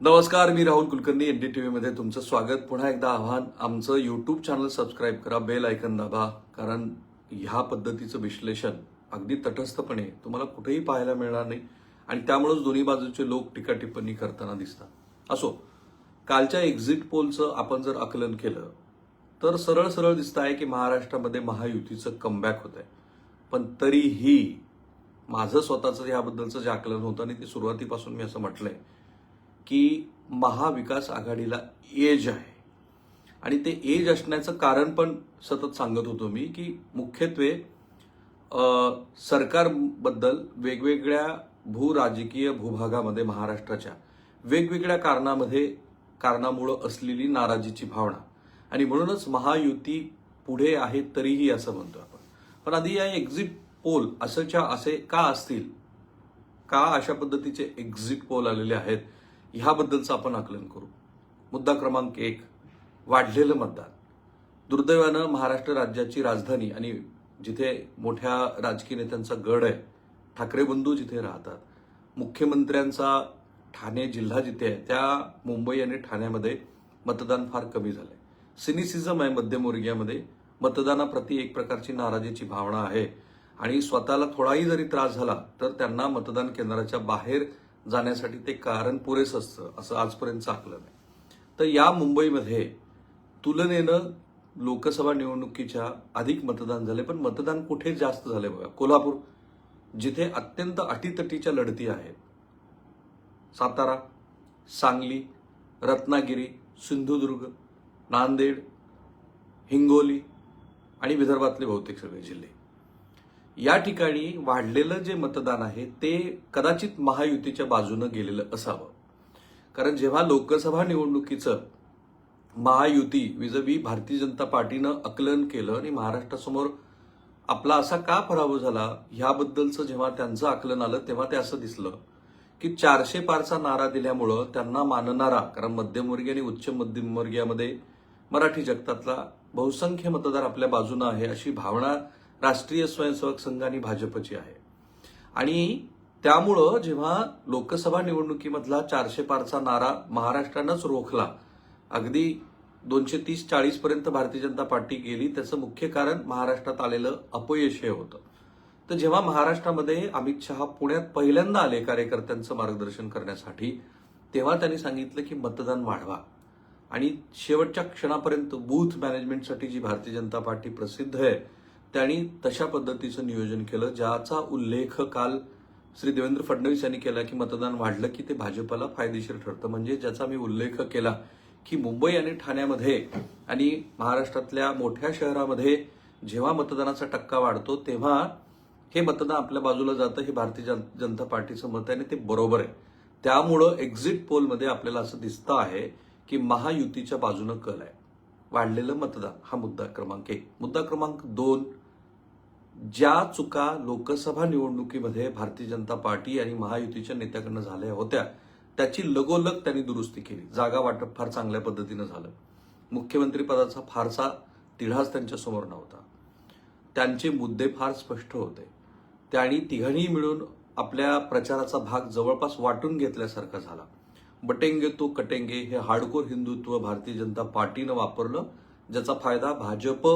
नमस्कार मी Rahul Kulkarni N D T व्हीमध्ये तुमचं स्वागत. पुन्हा एकदा आव्हान आमचं यूट्यूब चॅनल सबस्क्राईब करा बेल आयकन दाबा कारण ह्या पद्धतीचं विश्लेषण अगदी तटस्थपणे तुम्हाला कुठेही पाहायला मिळणार नाही आणि त्यामुळेच दोन्ही बाजूचे लोक टीका टिप्पणी करताना दिसतात. असो कालच्या एक्झिट पोलचं आपण जर आकलन केलं तर सरळ सरळ दिसत आहे की महाराष्ट्रामध्ये महायुतीचं कमबॅक होत आहे पण तरीही माझं स्वतःचं याबद्दलचं जे आकलन होतं आणि ते सुरुवातीपासून मी असं म्हटलंय की महाविकास आघाडीला एज आहे. आणि ते एज असण्याचं कारण पण सतत सांगत होतो मी की मुख्यत्वे सरकारबद्दल वेगवेगळ्या भू राजकीय भूभागामध्ये महाराष्ट्राच्या वेगवेगळ्या कारणामध्ये कारणामुळं असलेली नाराजीची भावना. आणि म्हणूनच महायुती पुढे आहे तरीही असं म्हणतो आपण. पण आधी या एक्झिट पोल असंच्या असे का असतील? का अशा पद्धतीचे एक्झिट पोल आलेले आहेत? ह्याबद्दलचं आपण आकलन करू. मुद्दा क्रमांक एक वाढलेलं मतदान. दुर्दैवानं महाराष्ट्र राज्याची राजधानी आणि जिथे मोठ्या राजकीय नेत्यांचा गड आहे ठाकरे बंधू जिथे राहतात मुख्यमंत्र्यांचा ठाणे जिल्हा जिथे आहे त्या मुंबई आणि ठाण्यामध्ये मतदान फार कमी झालं आहे सिनिसिझम आहे मध्यमवर्गीयामध्ये मतदानाप्रती एक प्रकारची नाराजीची भावना आहे. आणि स्वतःला थोडाही जरी त्रास झाला तर त्यांना मतदान केंद्राच्या बाहेर जाण्यासाठी ते कारण पुरेसं असतं असं आजपर्यंत चाकलं नाही. तर या मुंबईमध्ये तुलनेनं लोकसभा निवडणुकीच्या अधिक मतदान झाले पण मतदान कुठे जास्त झाले बघा? कोल्हापूर जिथे अत्यंत अटीतटीच्या लढती आहेत. सातारा सांगली रत्नागिरी सिंधुदुर्ग नांदेड हिंगोली आणि विदर्भातले बहुतेक सगळे जिल्हे. या ठिकाणी वाढलेलं जे मतदान आहे ते कदाचित महायुतीच्या बाजूनं गेलेलं असावं. कारण जेव्हा लोकसभा निवडणुकीचं महायुती विजवी भारतीय जनता पार्टीनं आकलन केलं आणि महाराष्ट्रासमोर आपला असा का पराभव झाला ह्याबद्दलचं जेव्हा त्यांचं आकलन आलं तेव्हा ते असं दिसलं की चारशे पारचा नारा दिल्यामुळं त्यांना मानणारा कारण मध्यमवर्गीय आणि उच्च मध्यमवर्गीयामध्ये मराठी जगतातला बहुसंख्य मतदार आपल्या बाजूनं आहे अशी भावना राष्ट्रीय स्वयंसेवक संघ आणि भाजपची आहे. आणि त्यामुळं जेव्हा लोकसभा निवडणुकीमधला चारशे पारचा नारा महाराष्ट्रानंच रोखला अगदी दोनशे तीस चाळीस पर्यंत भारतीय जनता पार्टी गेली त्याचं मुख्य कारण महाराष्ट्रात आलेलं अपयश हे होतं. तर जेव्हा महाराष्ट्रामध्ये अमित शहा पुण्यात पहिल्यांदा आले कार्यकर्त्यांचं मार्गदर्शन करण्यासाठी तेव्हा त्यांनी सांगितलं की मतदान वाढवा. आणि शेवटच्या क्षणापर्यंत बूथ मॅनेजमेंटसाठी जी भारतीय जनता पार्टी प्रसिद्ध आहे त्यांनी तशा पद्धतीचं नियोजन केलं ज्याचा उल्लेख काल श्री देवेंद्र फडणवीस यांनी केला की मतदान वाढलं की ते भाजपला फायदेशीर ठरतं. म्हणजे ज्याचा मी उल्लेख केला की मुंबई आणि ठाण्यामध्ये आणि महाराष्ट्रातल्या मोठ्या शहरामध्ये जेव्हा मतदानाचा टक्का वाढतो तेव्हा हे मतदान आपल्या बाजूला जातं हे भारतीय जन- जनता पार्टीचं मत आहे आणि ते बरोबर आहे. त्यामुळं एक्झिट पोलमध्ये आपल्याला असं दिसतं आहे की महायुतीच्या बाजूनं कल आहे. वाढलेलं मतदान हा मुद्दा क्रमांक एक. मुद्दा क्रमांक दोन ज्या चुका लोकसभा निवडणुकीमध्ये भारतीय जनता पार्टी आणि महायुतीच्या नेत्याकडनं झाल्या होत्या त्याची लगोलग त्यांनी दुरुस्ती केली. जागा वाटप फार चांगल्या पद्धतीनं झालं. मुख्यमंत्रीपदाचा फारसा तिढाच त्यांच्यासमोर नव्हता. त्यांचे मुद्दे फार स्पष्ट होते. त्यांनी तिघांनी मिळून आपल्या प्रचाराचा भाग जवळपास वाटून घेतल्यासारखा झाला. बटेंगे तो कटेंगे हे हार्डकोर हिंदुत्व भारतीय जनता पार्टीनं वापरलं ज्याचा फायदा भाजप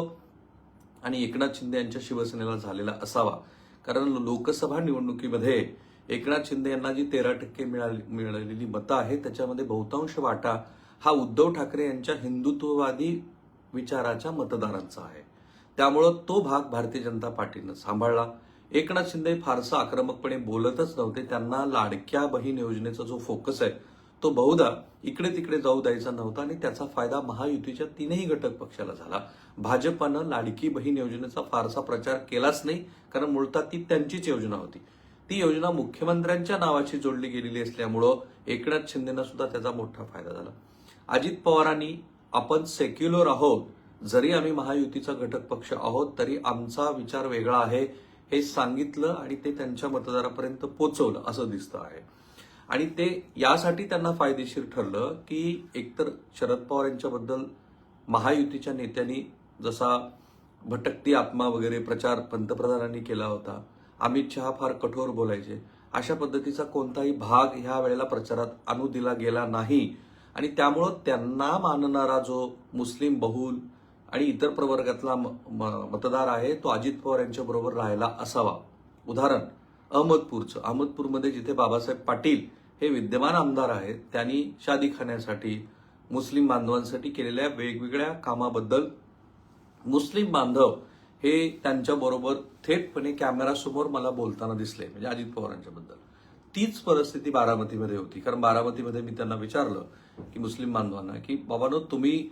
आणि एकनाथ शिंदे यांच्या शिवसेनेला झालेला असावा. कारण लोकसभा निवडणुकीमध्ये एकनाथ शिंदे यांना जी तेरा टक्के मिळाली मिळालेली मतं आहेत त्याच्यामध्ये बहुतांश वाटा हा उद्धव ठाकरे यांच्या हिंदुत्ववादी विचाराच्या मतदारांचा आहे. त्यामुळं तो भाग भारतीय जनता पार्टीनं सांभाळला. एकनाथ शिंदे फारसं आक्रमकपणे बोलतच नव्हते. त्यांना लाडक्या बहीण योजनेचा जो फोकस आहे तो बहुधा इकडे तिकडे जाऊ द्यायचा नव्हता आणि त्याचा फायदा महायुतीच्या तीनही घटक पक्षाला झाला. भाजपानं लाडकी बहीण योजनेचा फारसा प्रचार केलाच नाही कारण मुळतात ती त्यांचीच योजना होती. ती योजना मुख्यमंत्र्यांच्या नावाशी जोडली गेलेली असल्यामुळं एकनाथ शिंदेना सुद्धा त्याचा मोठा फायदा झाला. अजित पवारांनी आपण सेक्युलर आहोत. जरी आम्ही महायुतीचा घटक पक्ष आहोत तरी आमचा विचार वेगळा आहे. हे सांगितलं आणि ते त्यांच्या मतदारापर्यंत पोचवलं असं दिसतं आहे. आणि ते यासाठी त्यांना फायदेशीर ठरलं की एकतर शरद पवार यांच्याबद्दल महायुतीच्या नेत्यांनी जसा भटकती आत्मा वगैरे प्रचार पंतप्रधानांनी केला होता अमित शहा फार कठोर बोलायचे अशा पद्धतीचा कोणताही भाग ह्या वेळेला प्रचारात आणू दिला गेला नाही. आणि त्यामुळं त्यांना मानणारा जो मुस्लिम बहुल आणि इतर प्रवर्गातला म- म- मतदार आहे तो अजित पवार यांच्याबरोबर राहायला असावा. उदाहरण अहमदपूरचं. अहमदपूरमध्ये जिथे बाबासाहेब पाटील हे विद्यमान आमदार आहेत त्यांनी शादी खाण्यासाठी मुस्लिम बांधवांसाठी केलेल्या वेगवेगळ्या कामाबद्दल मुस्लिम बांधव हे त्यांच्याबरोबर थेटपणे कॅमेरासमोर मला बोलताना दिसले म्हणजे अजित पवारांच्याबद्दल तीच परिस्थिती बारामतीमध्ये होती. कारण बारामतीमध्ये मी त्यांना विचारलं की मुस्लिम बांधवांना की बाबानो तुम्ही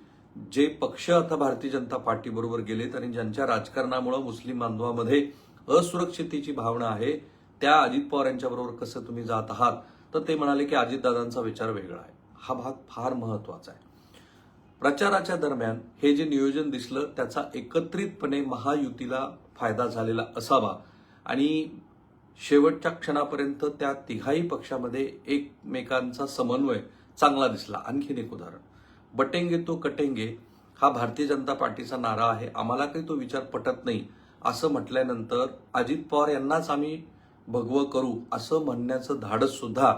जे पक्ष आता भारतीय जनता पार्टीबरोबर गेलेत आणि ज्यांच्या राजकारणामुळे मुस्लिम बांधवामध्ये असुरक्षितेची भावना आहे त्या अजित पवार यांच्याबरोबर कसं तुम्ही जात आहात? तर ते म्हणाले की अजितदादांचा विचार वेगळा आहे. हा भाग फार महत्त्वाचा आहे. प्रचाराच्या दरम्यान हे जे नियोजन दिसलं त्याचा एकत्रितपणे महायुतीला फायदा झालेला असावा. आणि शेवटच्या क्षणापर्यंत त्या तिघाही पक्षामध्ये एकमेकांचा समन्वय चांगला दिसला. आणखीन एक उदाहरण. बटेंगे तो कटेंगे हा भारतीय जनता पार्टीचा नारा आहे. आम्हाला काही तो विचार पटत नाही. असं म्हटल्यानंतर अजित पवार यांनाच आम्ही भगवं करू असं म्हणण्याचं धाडस सुद्धा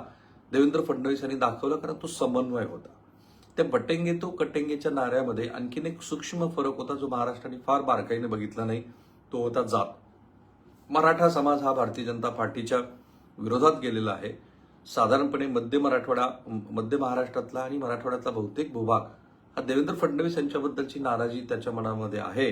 देवेंद्र फडणवीस यांनी दाखवलं कारण तो समन्वय होता. त्या बटेंगे तो कटेंगेच्या नाऱ्यामध्ये आणखीन एक सूक्ष्म फरक होता जो महाराष्ट्राने फार बारकाईने बघितला नाही तो होता जात. मराठा समाज हा भारतीय जनता पार्टीच्या विरोधात गेलेला आहे. साधारणपणे मध्य मराठवाडा मध्य महाराष्ट्रातला आणि मराठवाड्यातला बहुतेक भूभाग हा देवेंद्र फडणवीस यांच्याबद्दलची नाराजी त्याच्या मनामध्ये आहे.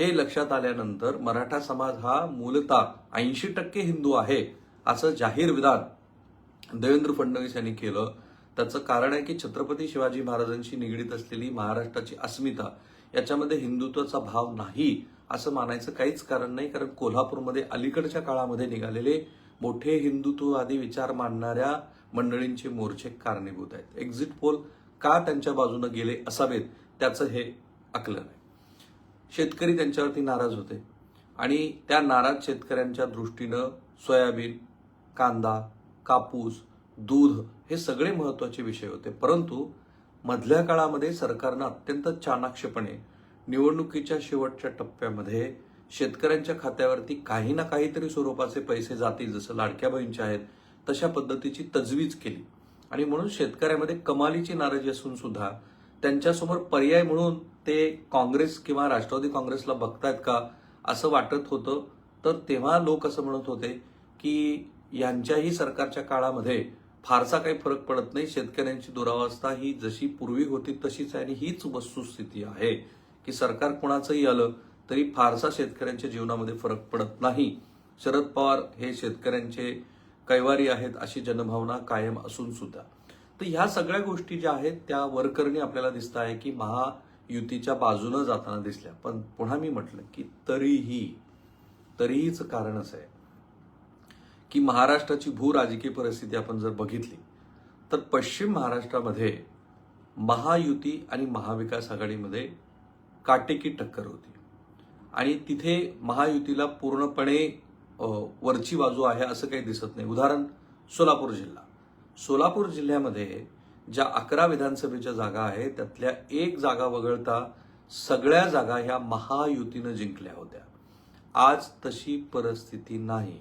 हे लक्षात आल्यानंतर मराठा समाज हा मूलतः ऐंशी टक्के हिंदू आहे असं जाहीर विधान देवेंद्र फडणवीस यांनी केलं. त्याचं कारण आहे की छत्रपती शिवाजी महाराजांशी निगडीत असलेली महाराष्ट्राची अस्मिता याच्यामध्ये हिंदुत्वाचा भाव नाही असं मानायचं काहीच कारण नाही. कारण कोल्हापूरमध्ये अलीकडच्या काळामध्ये निघालेले मोठे हिंदुत्ववादी विचार मांडणाऱ्या मंडळींचे मोर्चे कारणीभूत आहेत. एक्झिट पोल का त्यांच्या बाजूने गेले असावेत त्याचं हे आकलन आहे. शेतकरी त्यांच्यावरती नाराज होते. आणि त्या नाराज शेतकऱ्यांच्या दृष्टीनं सोयाबीन कांदा कापूस दूध हे सगळे महत्त्वाचे विषय होते. परंतु मधल्या काळामध्ये सरकारनं अत्यंत चाणाक्षपणे निवडणुकीच्या शेवटच्या टप्प्यामध्ये शेतकऱ्यांच्या खात्यावरती काही ना काहीतरी स्वरूपाचे पैसे जातील जसं लाडक्या बहीणच्या आहेत तशा पद्धतीची तजवीज केली. आणि म्हणून शेतकऱ्यामध्ये कमालीची नाराजी असून सुद्धा त्यांच्यासमोर पर्याय म्हणून ते काँग्रेस किंवा राष्ट्रवादी काँग्रेसला बघतायत का असं वाटत होतं. तर तेव्हा लोक असं म्हणत होते की यांच्याही सरकारच्या काळामध्ये फारसा काही फरक पडत नाही. शेतकऱ्यांची दुरावस्था ही जशी पूर्वी होती तशीच आहे आणि हीच वस्तुस्थिती आहे की सरकार कोणाचंही आलं तरी फारसा शेतकऱ्यांच्या जीवनामध्ये फरक पडत नाही. शरद पवार हे शेतकऱ्यांचे कैवारी आहेत अशी जनभावना कायम असून सुद्धा. तर ह्या सगळ्या गोष्टी ज्या आहेत त्या वरकरणी आपल्याला दिसत आहे की महायुतीच्या बाजूनं जाताना दिसल्या. पण पुन्हा मी म्हटलं की तरीही तरीहीच कारण असं आहे की महाराष्ट्राची भू राजकीय परिस्थिती आपण जर बघितली तर पश्चिम महाराष्ट्रामध्ये महायुती आणि महाविकास आघाडीमध्ये काटेकी टक्कर होती. आणि तिथे महायुतीला पूर्णपणे वरची बाजू आहे असं काही दिसत नाही. उदाहरण सोलापूर जिल्हा. सोलापूर जिल्ह्यामध्ये ज्या अकरा विधानसभेच्या जागा आहेत त्यातल्या एक जागा वगळता सगळ्या जागा ह्या महायुतीनं जिंकल्या होत्या. आज तशी परिस्थिती नाही.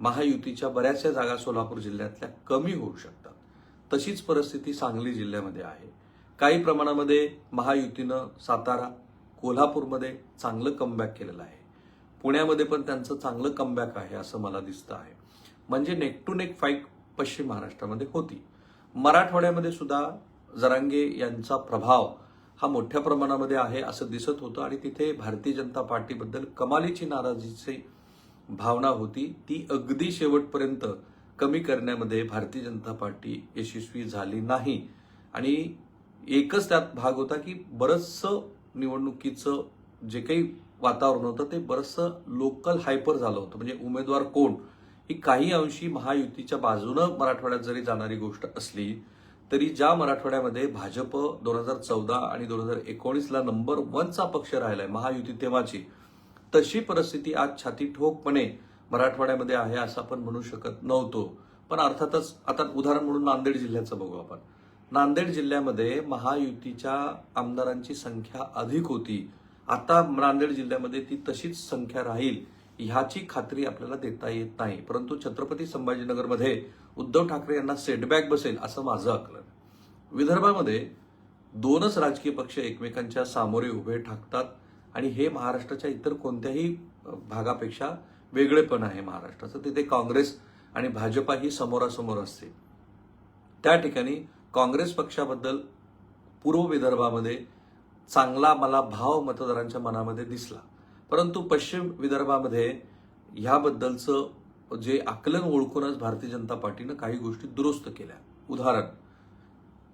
महायुतीच्या बऱ्याचशा जागा सोलापूर जिल्ह्यातल्या कमी होऊ शकतात. तशीच परिस्थिती सांगली जिल्ह्यामध्ये आहे. काही प्रमाणामध्ये महायुतीनं सातारा कोल्हापूरमध्ये चांगलं कमबॅक केलेलं आहे. पुण्यामध्ये पण त्यांचं चांगलं कमबॅक आहे असं मला दिसतं आहे. म्हणजे नेक टू नेक फाईट पश्चिम महाराष्ट्रामध्ये होती. मराठवाड्यामध्ये सुद्धा जरांगे यांचा प्रभाव हा मोठ्या प्रमाणामध्ये आहे असं दिसत होतं आणि तिथे भारतीय जनता पार्टीबद्दल कमालीची नाराजीची भावना होती. ती अगदी शेवटपर्यंत कमी करण्यामध्ये भारतीय जनता पार्टी यशस्वी झाली नाही. आणि एकच त्यात भाग होता की बरंचसं निवडणुकीचं जे काही वातावरण होतं ते बरंचसं लोकल हायपर झालं होतं. म्हणजे उमेदवार कोण? ही काही अंशी महायुतीच्या बाजूनं मराठवाड्यात जरी जाणारी गोष्ट असली तरी ज्या मराठवाड्यामध्ये भाजप दोन हजार चौदा आणि दोन हजार एकोणीसला नंबर वनचा पक्ष राहिलाय महायुती तेव्हाची तशी परिस्थिती आज छाती ठोकपणे मराठवाड्यामध्ये आहे असं आपण म्हणू शकत नव्हतो. पण अर्थातच आता उदाहरण म्हणून नांदेड जिल्ह्याचं बघू आपण. नांदेड जिल्ह्यामध्ये महायुतीच्या आमदारांची संख्या अधिक होती. आता नांदेड जिल्ह्यामध्ये ती तशीच संख्या राहील. ह्याची खात्री आपल्याला देता येत नाही. परंतु छत्रपती संभाजीनगरमध्ये उद्धव ठाकरे यांना सेटबॅक बसेल असं माझं आकलन. विदर्भामध्ये दोनच राजकीय पक्ष एकमेकांच्या सामोरे उभे ठाकतात आणि हे महाराष्ट्राच्या इतर कोणत्याही भागापेक्षा वेगळेपण आहे महाराष्ट्राचं. तिथे काँग्रेस आणि भाजपा ही समोरासमोर असते. त्या ठिकाणी काँग्रेस पक्षाबद्दल पूर्व विदर्भामध्ये चांगला मला भाव मतदारांच्या मनामध्ये दिसला. परंतु पश्चिम विदर्भामध्ये ह्याबद्दलचं जे आकलन ओळखूनच भारतीय जनता पार्टीनं काही गोष्टी दुरुस्त केल्या. उदाहरण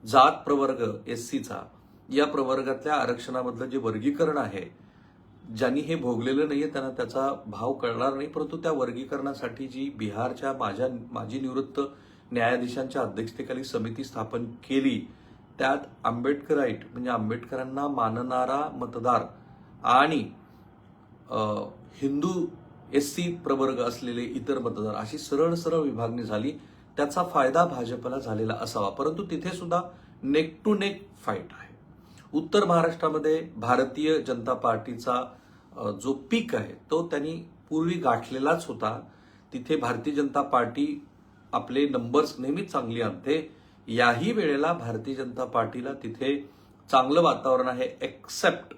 जात प्रवर्ग एस सीचा या प्रवर्गातल्या आरक्षणामधलं जे वर्गीकरण आहे ज्यांनी हे भोगलेलं नाहीये त्यांना त्याचा भाव कळणार नाही परंतु त्या वर्गीकरणासाठी जी बिहारच्या माझ्या माजी निवृत्त न्यायाधीशांच्या अध्यक्षतेखाली समिती स्थापन केली त्यात आंबेडकराईट म्हणजे आंबेडकरांना मानणारा मतदार आणि हिंदू एस सी प्रवर्ग असलेले इतर मतदार अशी सरळ सरळ विभागणी झाली. त्याचा फायदा भाजपला झालेला असावा. परंतु तिथे सुद्धा नेक टू नेक फाईट आहे. उत्तर महाराष्ट्रामध्ये भारतीय जनता पार्टीचा जो पीक आहे तो त्यांनी पूर्वी गाठलेलाच होता. तिथे भारतीय जनता पार्टी आपले नंबर्स नेहमीच चांगली आणते. याही वेळेला भारतीय जनता पार्टीला तिथे चांगलं वातावरण आहे एक्सेप्ट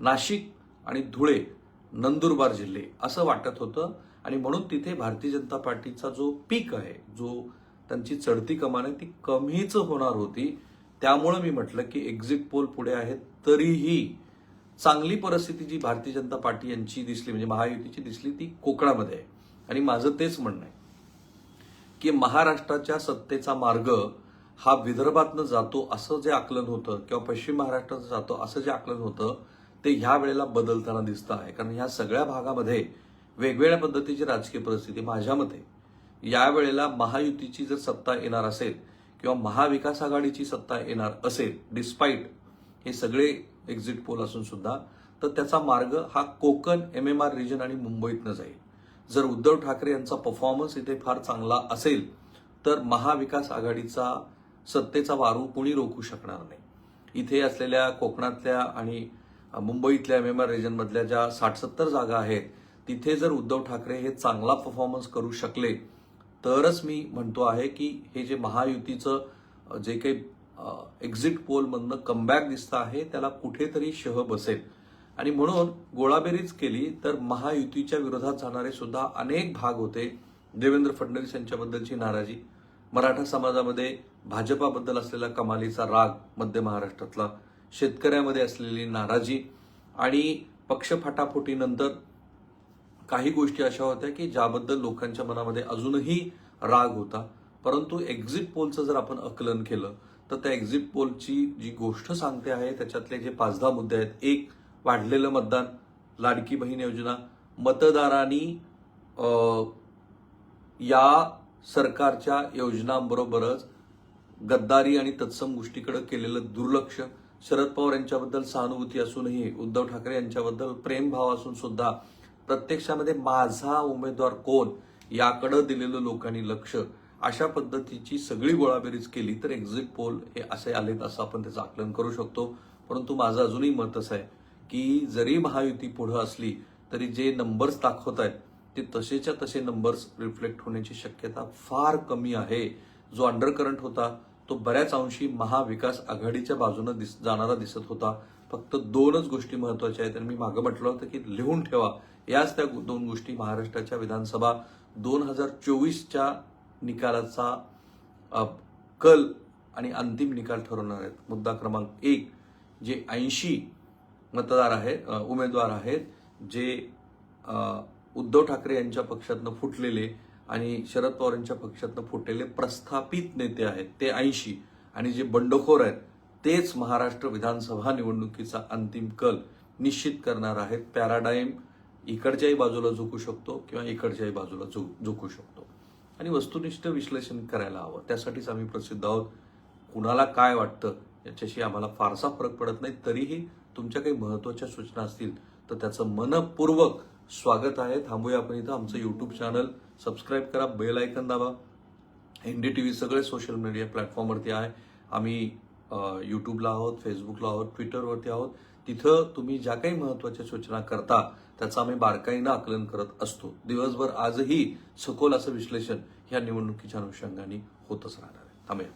नाशिक आणि धुळे. नंदुरबार जिल्हे असं वाटत होतं. आणि म्हणून तिथे भारतीय जनता पार्टीचा जो पीक आहे जो त्यांची चढती कमान आहे ती कमीच होणार होती. त्यामुळं मी म्हटलं की एक्झिट पोल पुढे आहेत तरीही चांगली परिस्थिती जी भारतीय जनता पार्टी यांची दिसली म्हणजे महायुतीची दिसली ती कोकणामध्ये आहे. आणि माझं तेच म्हणणं आहे की महाराष्ट्राच्या सत्तेचा मार्ग हा विदर्भातनं जातो असं जे आकलन होतं किंवा पश्चिम महाराष्ट्रात जातो असं जे आकलन होतं ते ह्या वेळेला बदलताना दिसतं आहे. कारण ह्या सगळ्या भागामध्ये वेगवेगळ्या पद्धतीची राजकीय परिस्थिती माझ्या मते. या वेळेला महायुतीची जर सत्ता येणार असेल किंवा महाविकास आघाडीची सत्ता येणार असेल डिस्पाईट हे सगळे एक्झिट पोल असून सुद्धा तर त्याचा मार्ग हा Konkan M M R region आणि मुंबईतनं जाईल. जर उद्धव ठाकरे यांचा परफॉर्मन्स इथे फार चांगला असेल तर महाविकास आघाडीचा सत्तेचा वारू कुणी रोखू शकणार नाही. इथे असलेल्या कोकणातल्या आणि मुंबईतल्या एम एम आर रिजनमधल्या ज्या साठ सत्तर जागा आहेत तिथे जर उद्धव ठाकरे हे चांगला परफॉर्मन्स करू शकले तरच मी म्हणतो आहे की हे जे महायुतीचं जे काही एक्झिट पोलमधनं कमबॅक दिसतं आहे त्याला कुठेतरी शह बसेल. आणि म्हणून गोळाबेरीज केली तर महायुतीच्या विरोधात जाणारे सुद्धा अनेक भाग होते. देवेंद्र फडणवीस यांच्याबद्दलची नाराजी मराठा समाजामध्ये भाजपाबद्दल असलेला कमालीचा राग मध्य महाराष्ट्रातला शेतकऱ्यामध्ये असलेली नाराजी आणि पक्ष फटाफटीनंतर काही गोष्टी अशा होत्या की ज्याबद्दल लोकांच्या मनामध्ये अजूनही राग होता. परंतु एक्झिट पोलचं जर आपण आकलन केलं तर त्या एक्झिट पोलची जी गोष्ट सांगते आहे त्याच्यातले जे पाच दहा मुद्दे आहेत एक वाढलेलं मतदान लाडकी बहीण योजना मतदारांनी या सरकारच्या योजनांबरोबरच गद्दारी आणि तत्सम गोष्टीकडे केलेलं दुर्लक्ष शरद पवार यांच्याबद्दल सहानुभूती असूनही उद्धव ठाकरे यांच्याबद्दल प्रेमभाव असून सुद्धा प्रत्यक्षामध्ये माझा उमेदवार कोण याकडे दिलेलं लोकांनी लक्ष अशा पद्धतीची सगळी गोळाबेरीज केली तर एक्झिट पोल हे असे आलेत असं आपण त्याचं आकलन करू शकतो. परंतु माझं अजूनही मत असं आहे की जरी महायुती पुढं असली तरी जे नंबर्स दाखवत आहेत ते तसेच्या तसे नंबर्स रिफ्लेक्ट होण्याची शक्यता फार कमी आहे. जो अंडर करंट होता तो बऱ्याच अंशी महाविकास आघाडीच्या बाजूने दिस जाणारा दिसत होता. फक्त दोनच गोष्टी महत्त्वाच्या आहेत. आणि मी मागं म्हटलं होतं की लिहून ठेवा. याच त्या दोन गोष्टी महाराष्ट्राच्या विधानसभा दोन हजार चोवीसच्या निकालाचा कल आणि अंतिम निकाल ठरवणार आहेत. मुद्दा क्रमांक एक जे ऐंशी मतदार आहेत उमेदवार आहेत जे उद्धव ठाकरे यांच्या पक्षातनं फुटलेले आणि शरद पवारांच्या पक्षातनं फुटलेले प्रस्थापित नेते आहेत ते ऐंशी. आणि जे बंडखोर आहेत तेच महाराष्ट्र विधानसभा निवडणुकीचा अंतिम कल निश्चित करणार आहेत. पॅराडाईम इकडच्याही बाजूला झुकू शकतो किंवा इकडच्याही बाजूला झु झुकू शकतो. आणि वस्तुनिष्ठ विश्लेषण करायला हवं. त्यासाठीच आम्ही प्रसिद्ध आहोत. कुणाला काय वाटतं याच्याशी आम्हाला फारसा फरक पडत नाही. तरीही तुमच्या काही महत्त्वाच्या सूचना असतील तर त्याचं मनपूर्वक स्वागत आहे. थांबूया आपण इथं. आमचं यूट्यूब चॅनल सबस्क्राईब करा बेल आयकन दाबा. एन डी टी व्ही सगळे सोशल मीडिया प्लॅटफॉर्मवरती आहे. आम्ही यूट्यूबला आहोत फेसबुकला आहोत ट्विटरवरती आहोत. तिथं तुम्ही ज्या काही महत्त्वाच्या सूचना करता त्याचं आम्ही बारकाईनं आकलन करत असतो. दिवसभर आजही सखोल असं विश्लेषण ह्या निवडणुकीच्या अनुषंगाने होतच राहणार आहे. थांबूया.